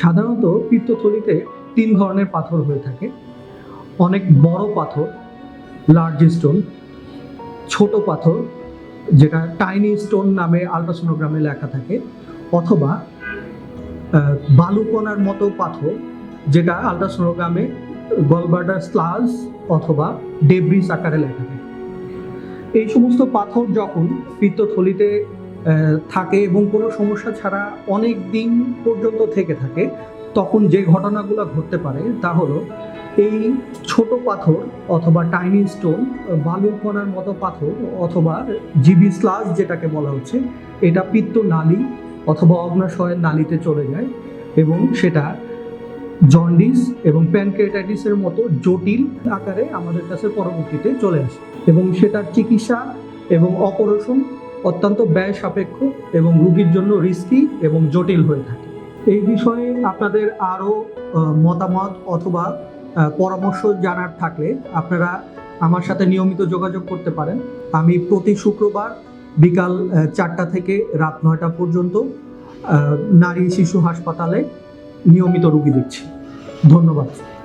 সাধারণত পিত্তথলিতে তিন ধরনের পাথর হয়ে থাকে। অনেক বড় পাথর লার্জ স্টোন ছোট পাথর, যেটা টাইনি স্টোন নামে আলট্রাসোনোগ্রামে লেখা থাকে, অথবা বালুকণার মতো পাথর, যেটা আলট্রাসোনোগ্রামে গলবার্ডার স্লাস অথবা ডেব্রিস আকারে লেখা থাকে। এই সমস্ত পাথর যখন পিত্তথলিতে থাকে এবং কোনো সমস্যা ছাড়া অনেক দিন পর্যন্ত থেকে থাকে, তখন যে ঘটনাগুলো ঘটতে পারে তা হলো এই ছোট পাথর অথবা টাইনি স্টোন বালুর কণার মতো পাথর অথবা জিবি স্লাস যেটাকে বলা হচ্ছে, এটা পিত্ত নালী অথবা অগ্নাশয়ের নালীতে চলে যায় এবং সেটা জন্ডিস এবং প্যানক্রিয়াটাইটিসের মতো জটিল আকারে আমাদের কাছে পরবর্তীতে চলে আসে এবং সেটার চিকিৎসা এবং অপারেশন অত্যন্ত ব্যয় সাপেক্ষ এবং রুগীর জন্য রিস্কি এবং জটিল হয়ে থাকে। এই বিষয়ে আপনাদের আরও মতামত অথবা পরামর্শ জানার থাকলে আপনারা আমার সাথে নিয়মিত যোগাযোগ করতে পারেন। আমি প্রতি শুক্রবার বিকাল চারটা থেকে রাত নয়টা পর্যন্ত নারী শিশু হাসপাতালে নিয়মিত রুগী দিচ্ছি ধন্যবাদ।